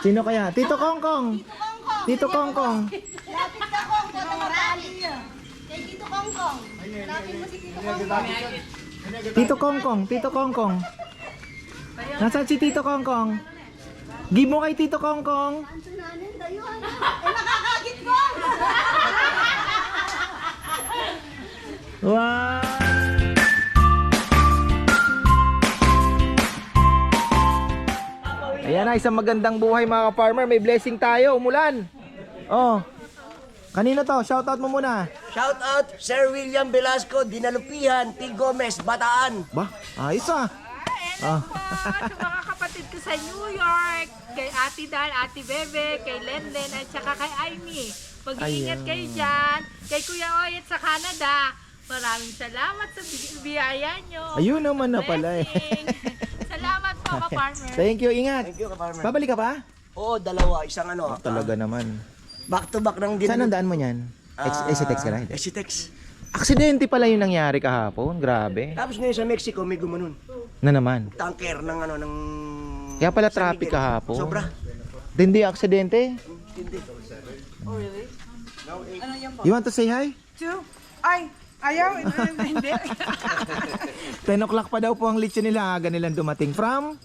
Sino kaya? Tito Kongkong. Tito Kongkong. Lapit ka kong, toto marali. Kay Tito Kongkong. Lapit mo si Tito Kongkong. Tito Kongkong. Tito Kongkong. Nasaan si Tito Kongkong? Give mo kay Tito Kongkong. Eh, nakakagit ko. Wow! Ayan na, isang magandang buhay mga ka-farmer. May blessing tayo, umulan. Oh. Kanino to? Shoutout mo muna. Shout out Sir William Velasco, Dinalupihan, T. Gomez, Bataan. Ba, ayos ah. Hello po sa mga kapatid ko sa New York, kay Ate Dal, Ate Bebe, kay Lenden, at saka kay Aimee. Mag-iingat Ayan. kayo dyan. Kay Kuya Oyet sa Canada. Maraming salamat sa bi- biyaya nyo. Ayun naman na pala eh. Blessing. salamat po, ka-farmer. Thank you, ingat. Thank you, ka-farmer. Babalik ka pa? Oo, dalawa. Isang ano. Talaga naman. Back to back ng Saan ang daan mo niyan? Ex- Exitex ka na? Hindi. Exitex. Aksidente pala yung nangyari kahapon. Grabe. Tapos ngayon sa Mexico, may gumanon. Na naman. Tanker ng ano, ng... Kaya pala traffic Miguel. kahapon. Sobra. Hindi aksidente. Hindi. You want to say hi? Two? Ay, ayaw. Hindi. 10 o'clock pa daw po ang lechon nila. Aga nilang dumating from...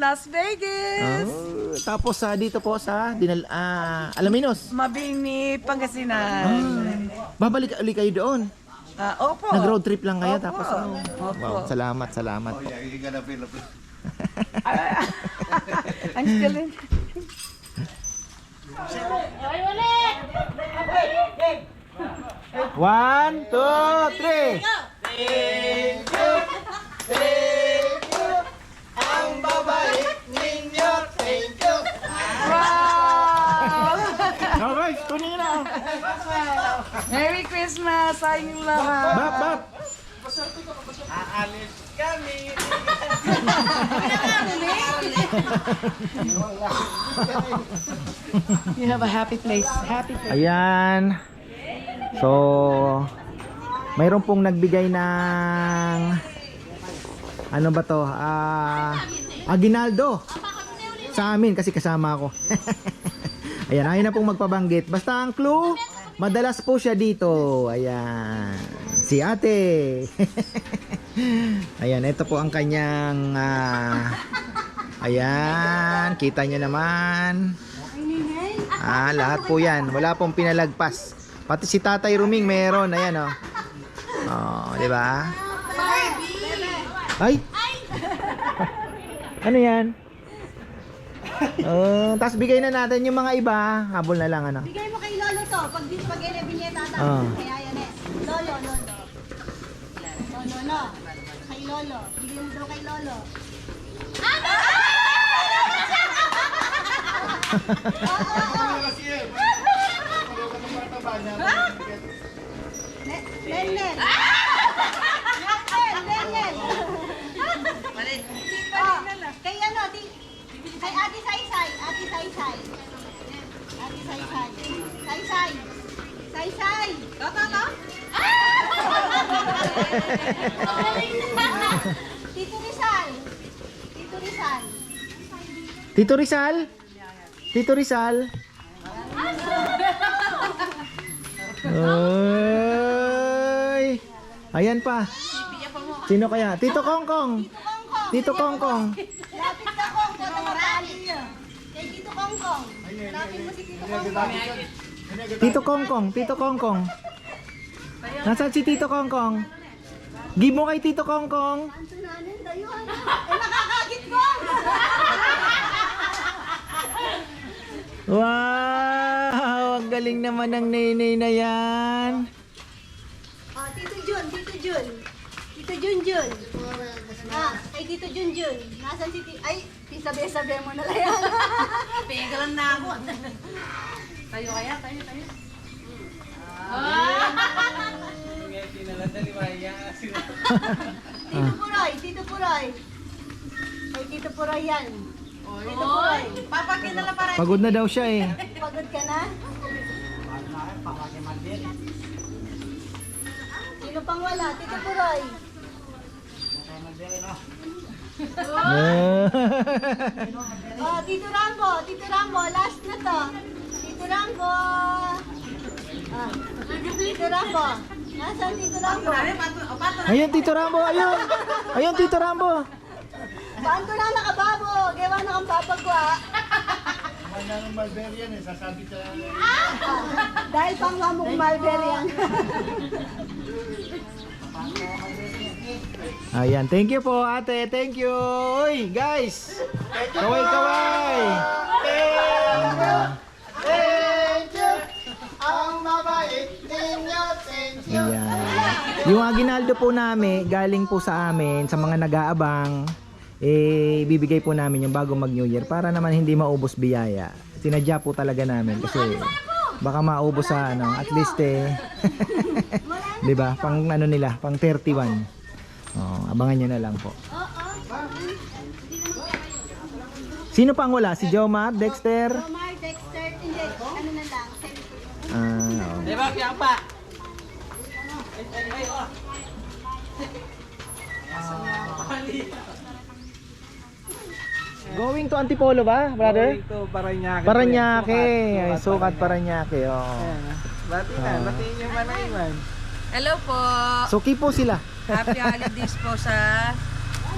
Las Vegas. Oh, tapos sa dito po sa Dinal ah, Alaminos. Mabini, Pangasinan. Babalik uli kayo doon. Ah, opo. Nag-road trip lang kayo Opo. tapos oh. Opo. Wow, salamat, salamat po. I'm still in. One, two, three. Wow! Okay, kunin nyo na. Merry Christmas sa inyong lahat. Bap, bap. You have a happy place. Happy place. Ayan. So, mayroon pong nagbigay ng ano ba to? Ah, aginaldo sa amin kasi kasama ako. Ayan, ayaw na pong magpabanggit. Basta ang clue, madalas po siya dito. Ayan. Si ate. Ayan, ito po ang kanyang ah, Ayan, kita nyo naman. Ah, lahat po yan. Wala pong pinalagpas. Pati si Tatay Ruming meron. Ayan, oh. Oh, di ba? Ay! ano yan? Oh, tapos bigay na natin yung mga iba. Habol na lang, ano? Bigay mo kay Lolo to. Pag dito pag ele binyeta Ah. tapos kaya yan eh. Lolo, Lolo. Lolo, no. Kay Lolo. Bigay mo daw kay Lolo. Ano? Ne- Nenen. Nenen, Nenen. Oh, kay ano, di, kay Ate Saysay, Ate Saysay. Ate Saysay. Saysay. Saysay. Toto, no? Tito Rizal. Tito Rizal. Tito Rizal? Tito Rizal? Ay! Ayan pa. Sino kaya? Tito Kongkong. Tito Kongkong. Tito Kongkong. Lapit ka kong, Toto Marali. Kay Tito Kongkong. Lapit mo si Tito Kongkong. Tito Kongkong. Tito Kongkong. Nasaan si Tito Kongkong? Give mo kay Tito Kongkong. Eh, nakakagit ko. Wow! Ang galing naman ng nenay na yan. Oh, Tito Jun, Tito Jun. Tito Jun Jun. Ah, kay Tito Jun Jun. Nasaan si Tito? Ay, sabi-sabi mo na lang yan. Pegalan na ako. tayo kaya, tayo, tayo. Tito Puroy, Tito Puroy. Kay Tito Puroy yan. Tito Puroy, Papakinala para. Pagod na daw siya eh. pagod ka na? Sino pang wala? Tito Puroy. Oh, Tito Rambo, Tito Rambo, dito. Tito Rambo. Ah, Tito Rambo. Nasaan Tito Rambo? Ayun, Tito Rambo, ayun. Ayun, Tito Rambo. Paano na nakababo? Gawa na kang babag ko ah. Ah, Dahil pang mamong mulberry yan. Ayan, thank you po ate, thank you. Uy, guys. Kaway, kaway. Ayan. Yung aginaldo po namin, galing po sa amin, sa mga nag-aabang, eh, bibigay po namin yung bago mag New Year para naman hindi maubos biyaya. Sinadya po talaga namin kasi baka maubos sa ano, at least eh, 'di ba? Pang ano nila, pang 31. Oh, abangan nyo na lang po. Sino pang wala? Si Jomar, Dexter? Omar, Dexter, hindi. Ano na lang. Ah, oh. Diba, kaya pa? Going to Antipolo ba, brother? Ito, Paranaque. Paranaque. Ay, sukat Paranaque. Oh. Bati na, batiin yung manaiman. Hello po. Suki po sila. Happy holidays po sa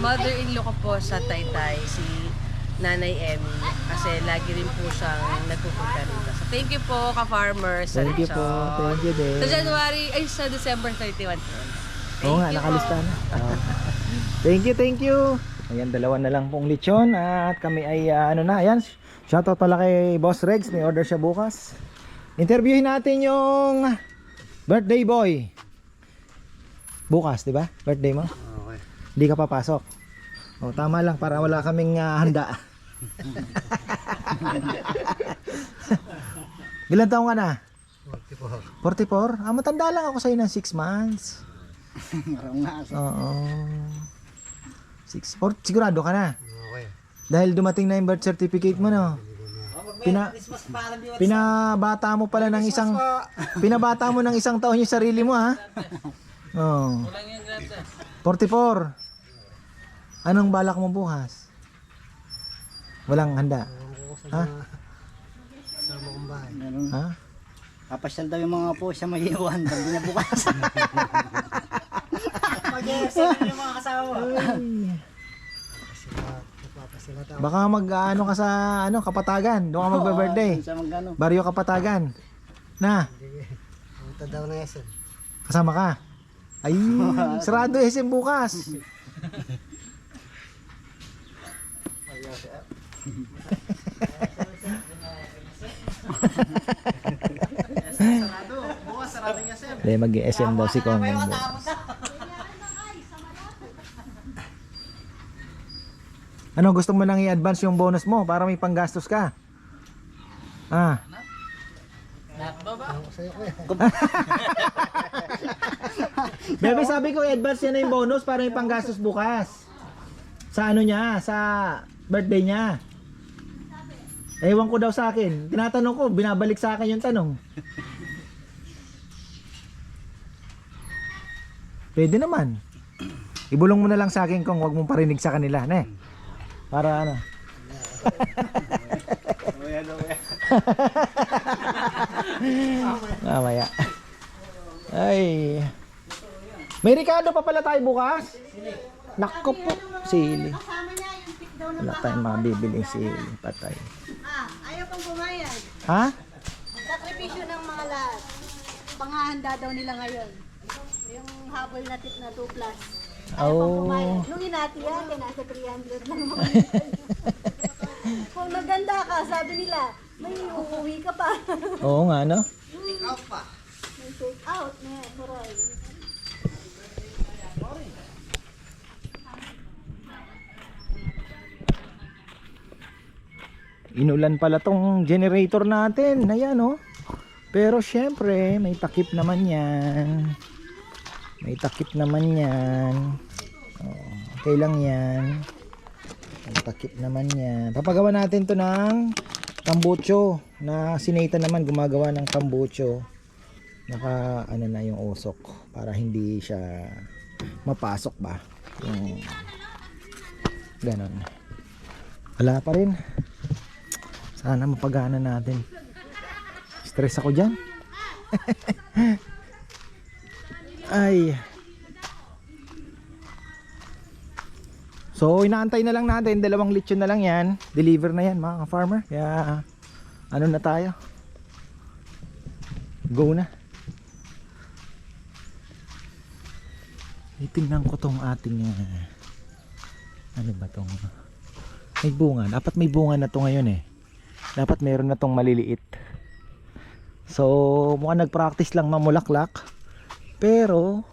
mother-in-law ko po sa Taytay, si Nanay Emmy. Kasi lagi rin po siyang nagpupunta rito. So thank you po ka-farmers. sa Thank you po. Lechon. Thank you din. Sa January, ay sa December 31 po. Oo nga, you nakalista na. Oh. Thank you, thank you. Ayan, dalawa na lang pong lechon at kami ay ah, ano na, ayan. Shoutout pala kay Boss Regs, may order siya bukas. Interviewin natin yung birthday boy. Bukas, di ba? Birthday mo? Okay. Hindi ka papasok. O, tama lang para wala kaming ah, handa. Ilan taong ka na? 44. 44? Ah, matanda lang ako sa'yo ng 6 months. Oo. Six, four, sigurado ka na? Okay. Dahil dumating na yung birth certificate mo, no? Pina, pinabata mo pala ng isang pinabata mo ng isang taon yung sarili mo ha oh. 44 anong balak mo bukas walang handa ha Kasama kong bahay. ha Papasyal daw yung mga po siya may iwan. Sabi niya bukas. yung mga kasama mo. baka mag ano ka sa ano kapatagan doon ka magbe-birthday Sa magano. baryo kapatagan na Punta daw na SM. Kasama ka? Ay, sarado SM bukas. Hindi, mag-SM daw si Kong. Ano, gusto mo nang i-advance yung bonus mo para may panggastos ka? Ah. Bebe, sabi ko i-advance yan na yung bonus para may panggastos bukas. Sa ano niya, sa birthday niya. Ewan ko daw sa akin. Tinatanong ko, binabalik sa akin yung tanong. Pwede naman. Ibulong mo na lang sa akin kung wag mong parinig sa kanila, ne? Para ano? Mamaya. Ay. May Ricardo pa pala tayo bukas? Nako po. Sili. Kasama niya yung pick daw na Wala tayong mabibili sili. Patay. Ah, ayaw pang bumayad. Ha? Sakripisyo ng mga lahat. Pangahanda daw nila ngayon. Yung habol na tip na 2 plus. Ayaw pang Oh. Nung yan, kaya nasa 300 lang mga Kung naganda ka, sabi nila, may uuwi ka pa. Oo nga, no? may take out na Roy. Inulan pala tong generator natin. Ayan, oh. Pero syempre, may takip naman yan. May takip naman yan. Oh, okay lang yan. May takip naman yan. Papagawa natin to ng tambucho. Na sinita naman gumagawa ng tambucho. Naka ano na yung usok para hindi siya mapasok ba. Yung ganon. Wala pa rin. Sana mapagana natin. Stress ako dyan. Ay. So, inaantay na lang natin. Dalawang lechon na lang yan. Deliver na yan mga ka-farmer. Kaya, ano na tayo? Go na. Itingnan ko tong ating ah, ano ba tong may bunga. Dapat may bunga na to ngayon eh. Dapat meron na tong maliliit. So, mukhang nag-practice lang mamulaklak. Pero,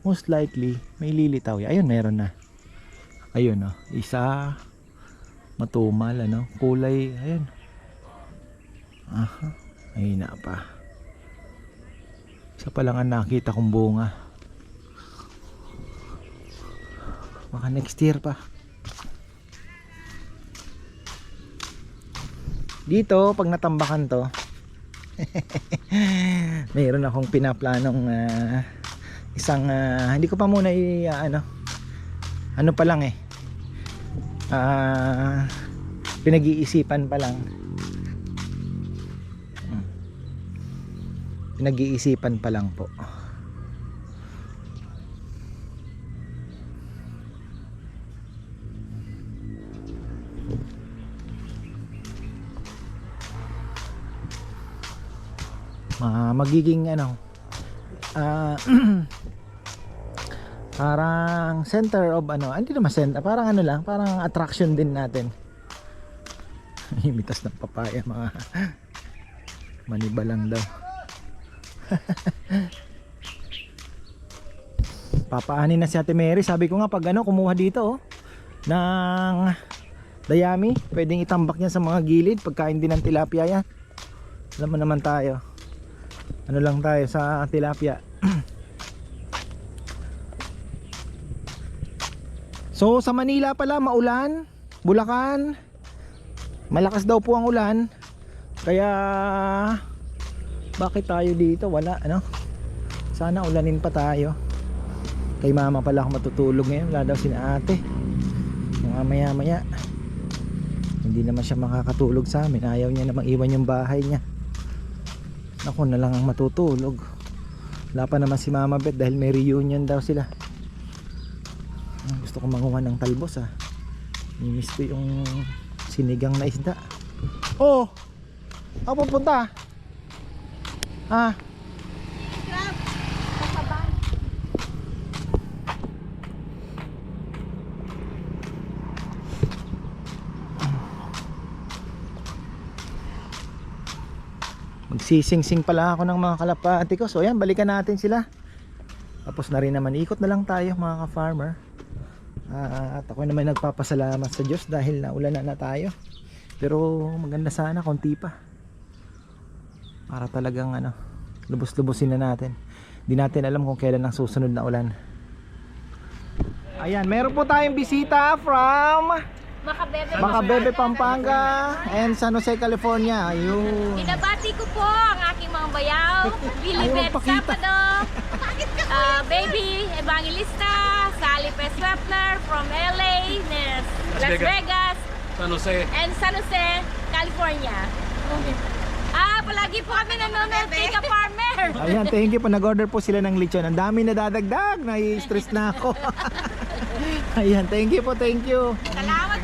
most likely, may lilitaw. yan. Ayun, meron na. Ayun, oh. Isa, matumal, ano. Kulay, ayun. Aha, ayun na pa. Isa pa nakita kong bunga. Baka next year pa. Dito, pag natambakan to, mayroon akong pinaplanong ah, isang, ah, hindi ko pa muna i, ah, ano, ano pa lang eh, ah, pinag-iisipan pa lang. Hmm. Pinag-iisipan pa lang po. Ah, magiging ano ah parang center of ano ah, hindi naman center parang ano lang parang attraction din natin. Imitas ng papaya mga maniba lang daw. Papaanin na si Ate Mary. Sabi ko nga pag ano kumuha dito oh ng dayami pwedeng itambak niya sa mga gilid pagkain din ng tilapia yan. Alam mo naman tayo ano lang tayo sa tilapia. So sa Manila pala maulan Bulacan. Malakas daw po ang ulan. Kaya bakit tayo dito? Wala ano? Sana ulanin pa tayo. Kay mama pala ako matutulog ngayon. Wala daw sina ate. Mga maya maya hindi naman siya makakatulog sa amin. Ayaw niya namang iwan yung bahay niya ako na lang ang matutulog. Wala pa naman si Mama Bet dahil may reunion daw sila. Ah, gusto ko manguha ng talbos ah. Nimiss ko yung sinigang na isda. Oh! Ako pupunta ah magsising-sing pala ako ng mga kalapati ko so yan balikan natin sila. Tapos na rin naman ikot na lang tayo mga ka-farmer. Ah, at ako naman nagpapasalamat sa Diyos dahil naulan na na tayo. Pero maganda sana konti pa. Para talagang ano lubos-lubosin na natin. Di natin alam kung kailan ang susunod na ulan. Ayan meron po tayong bisita from Makabebe. Macabebe, Pampanga and San Jose, California ayun Binabati ko po ang aking mga bayaw. Bilibet magpakita. Sabado. Uh, baby Evangelista. Sally P. Swepner from LA. Nes, Las Vegas. San Jose. And San Jose, California. Ah, palagi po kami nanonood kay Ka-Farmer. Ayan, thank you po. Nag-order po sila ng lechon. Ang dami na dadagdag. Nai-stress na ako. Ayan, thank you po, thank you. Salamat.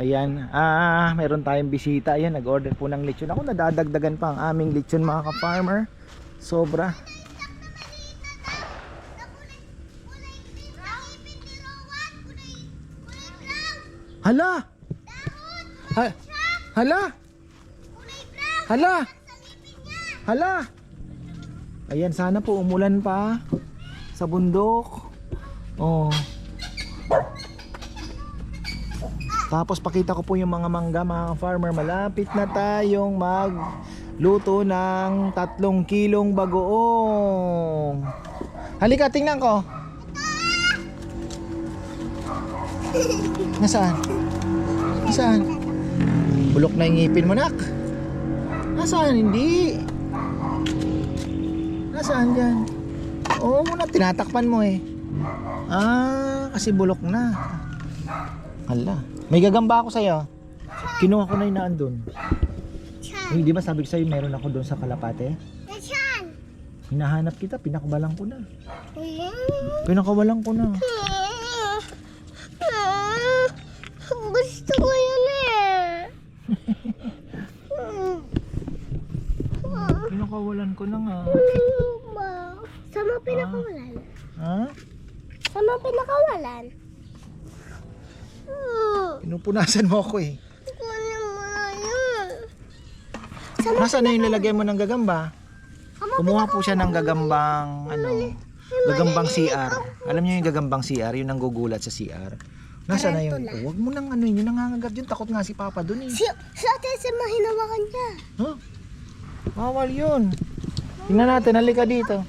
Ayan, ah, meron tayong bisita. Ayan, nag-order po ng lechon. Ako nadadagdagan pa ang aming lechon mga ka-farmer. Sobra. Hala! Ha Hala! Hala! Hala! Ayan, sana po umulan pa sa bundok. Oh. Tapos pakita ko po yung mga mangga mga farmer. Malapit na tayong magluto ng tatlong kilong bagoong. Halika, tingnan ko. Nasaan? Nasaan? Bulok na yung ngipin mo, nak. Nasaan? Hindi. Nasaan dyan? Oo, muna tinatakpan mo eh. Ah, kasi bulok na. Hala. May gagamba ako sa'yo. Kinuha ko na yung naandun. Eh, di ba sabi ko sa'yo meron ako doon sa Kalapate? Nasaan? Hinahanap kita, pinakawalan ko na. Pinakawalan ko na. Gusto ko yun eh. Pinakawalan ko na nga. Saan mo pinakawalan? Ha? Saan mo pinakawalan? Hmm. Pinupunasan mo ako eh. Yun. Nasaan na yung lalagyan mo ng gagamba? Kumuha po siya ng gagambang ano, gagambang CR. Alam niyo yung gagambang CR, yung nanggugulat sa CR. Nasaan na yung, oh, wag mo nang ano yun, nangangagat yun, takot nga si Papa dun eh. Si, si Ate Sema hinawakan niya. Huh? Bawal yun. Tingnan natin, halika dito.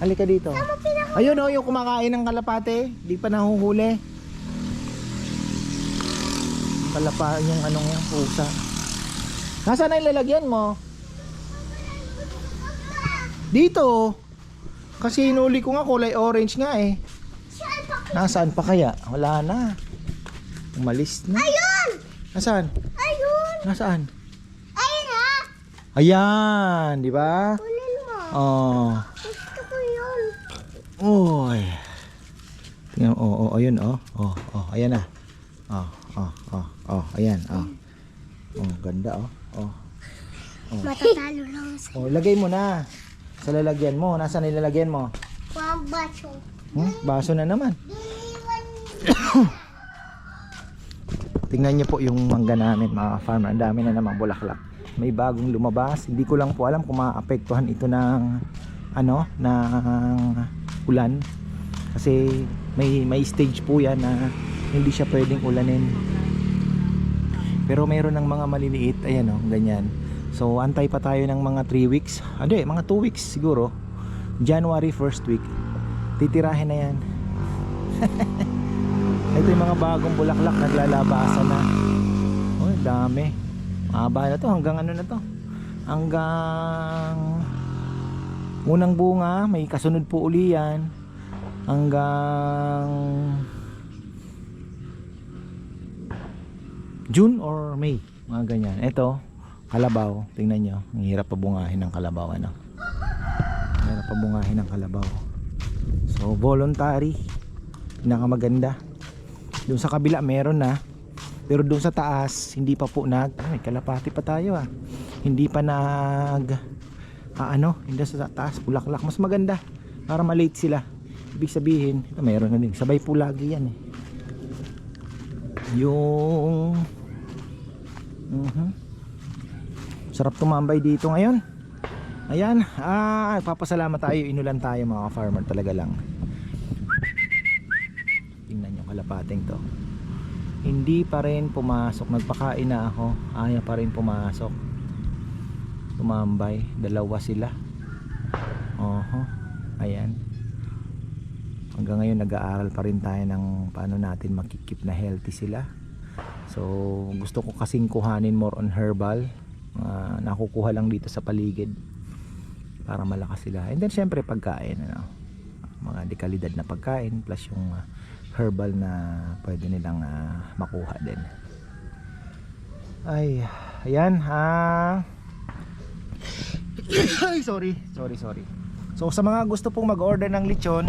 Halika dito. Ayun oh, yung kumakain ng kalapate, di pa nahuhuli. Kalapa, yung anong yung pusa. Nasaan na yung lalagyan mo? Dito. Kasi inuli ko nga kulay orange nga eh. Nasaan pa kaya? Wala na. Umalis na. Ayun! Nasaan? Ayun! Nasaan? Ayun ha! Ayan, di ba? Kunin mo. Oh. Gusto ko yun. Oy. Tingnan, oh, oh, ayun, oh. Oh, oh, ayan na. Oh, oh, oh, oh, ayan, oh. Oh, ganda, oh. Oh, Matatalo lang sa oh lagay mo na. Sa lalagyan mo. Nasaan nilalagyan mo? mga baso. Hmm? Baso na naman. Tingnan niyo po yung mangga namin mga farmer. Ang dami na namang bulaklak. May bagong lumabas. Hindi ko lang po alam kung maapektuhan ito ng ano, ng ulan. Kasi may may stage po yan na hindi siya pwedeng ulanin. Pero mayroon ng mga maliliit, ayan oh, ganyan. So antay pa tayo ng mga 3 weeks. Ano eh, mga 2 weeks siguro. January first week. Titirahin na yan. Ito yung mga bagong bulaklak naglalabasan na. Oh, dami. Mahaba na to hanggang ano na to? Hanggang unang bunga, may kasunod po uli yan. Hanggang June or May, mga ganyan. Ito, kalabaw. Tingnan nyo, ang hirap pabungahin ng kalabaw. Ano? Hirap pabungahin ng kalabaw. So, voluntary. Pinakamaganda. Doon sa kabila meron na. Pero doon sa taas, hindi pa po nag... Ay, kalapati pa tayo ah. Hindi pa nag... Ah, ano, hindi sa taas, bulaklak. Mas maganda. Para malate sila. Ibig sabihin, ito meron na din. Sabay po lagi yan eh. Yung... Mhm. Sarap tumambay dito ngayon. Ayan, ah, papasalamat tayo, inulan tayo mga farmer talaga lang. Tingnan yung kalapating to. Hindi pa rin pumasok, nagpakain na ako, ayaw pa rin pumasok. Tumambay, dalawa sila. Oho, ayan. Hanggang ngayon nag-aaral pa rin tayo ng paano natin makikip na healthy sila. So, gusto ko kasing kuhanin more on herbal. Uh, nakukuha lang dito sa paligid para malakas sila. And then syempre pagkain, ano. Mga dekalidad na pagkain plus yung uh, herbal na pwede nilang uh, makuha din. Ay, ayan ha. Ay, sorry. Sorry, sorry. So sa mga gusto pong mag-order ng lechon,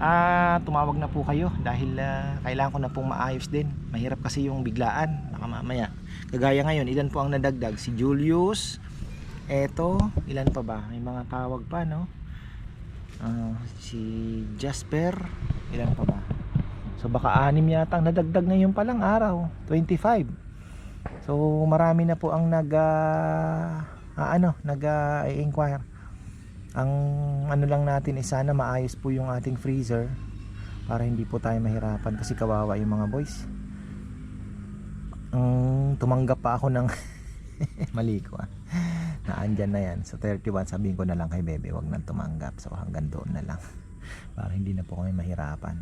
Ah, tumawag na po kayo dahil ah, kailangan ko na pong maayos din. Mahirap kasi yung biglaan, baka mamaya. Kagaya ngayon, ilan po ang nadagdag? Si Julius, eto, ilan pa ba? May mga tawag pa, no? Ah, si Jasper, ilan pa ba? So baka anim yata ang nadagdag ngayon pa lang araw, 25. So marami na po ang nag ah, ano, nag-inquire ang ano lang natin is sana maayos po yung ating freezer para hindi po tayo mahirapan kasi kawawa yung mga boys. Ang tumanggap pa ako ng mali ko ah. Na na yan. So 31 sabihin ko na lang kay bebe wag nang tumanggap. So hanggang doon na lang. Para hindi na po kami mahirapan.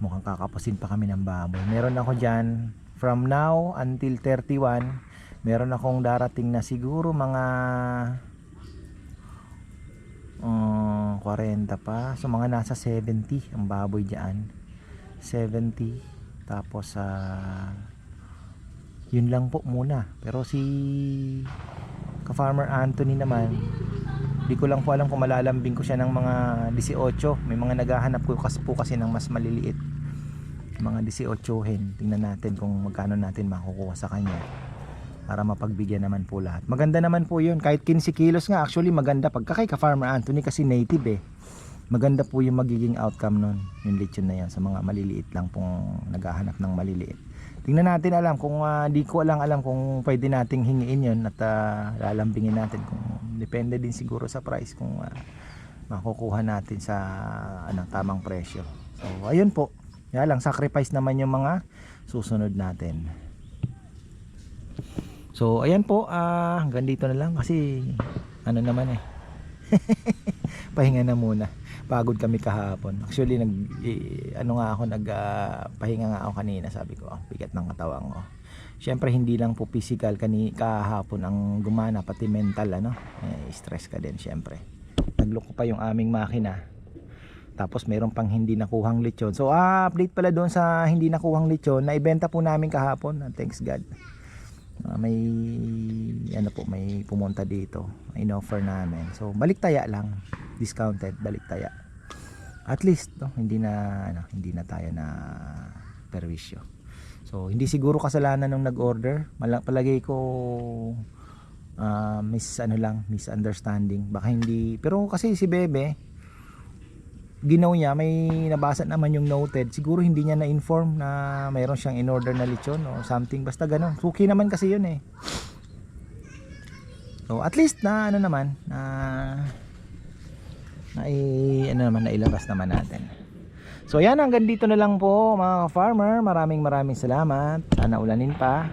Mukhang kakapusin pa kami ng baboy. Meron ako dyan. From now until 31 meron akong darating na siguro mga uh, 40 pa so mga nasa 70 ang baboy dyan 70 Tapos ah yun lang po muna. Pero si ka-farmer Anthony naman, di ko lang po alam kung malalambing ko siya ng mga 18. May mga naghahanap ko kasi po kasi ng mas maliliit. Mga 18 hen. Tingnan natin kung magkano natin makukuha sa kanya para mapagbigyan naman po lahat. Maganda naman po yun. Kahit 15 kilos nga, actually maganda. Pagka kay ka-farmer Anthony kasi native eh. Maganda po yung magiging outcome nun. Yung lechon na yan sa mga maliliit lang pong naghahanap ng maliliit. Tingnan natin alam kung ah, di ko lang alam kung pwede nating hingiin yun at ah, lalambingin natin kung depende din siguro sa price kung ah, makukuha natin sa ano, tamang presyo. So ayun po. Kaya lang sacrifice naman yung mga susunod natin. So ayan po, ah hanggang dito na lang kasi ano naman eh. pahinga na muna. Pagod kami kahapon. Actually nag i- ano nga ako nag ah, pahinga nga ako kanina, sabi ko, bigat ng katawan ko. Siyempre hindi lang po physical kani kahapon ang gumana pati mental ano. Eh, stress ka din siyempre. Nagloko pa yung aming makina. Tapos meron pang hindi nakuhang lechon. So ah, update pala doon sa hindi nakuhang lechon na ibenta po namin kahapon. Ah, Thanks God. Ah, may ano po may pumunta dito. In-offer namin. So balik taya lang. Discounted balik taya at least no, hindi na ano, hindi na tayo na perwisyo. So hindi siguro kasalanan nung nag-order. Palagay ko ah, mis ano lang misunderstanding. Baka hindi. Pero kasi si Bebe ginaw niya may nabasa naman yung noted. Siguro hindi niya na-inform na mayroon siyang in-order na lechon o something. Basta ganun. Suki naman kasi yun eh. So at least na ano naman na na i, ano naman na ilabas naman natin. So yan. Hanggang dito na lang po mga farmer maraming maraming salamat. Sana ulanin pa.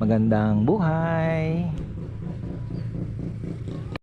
Magandang buhay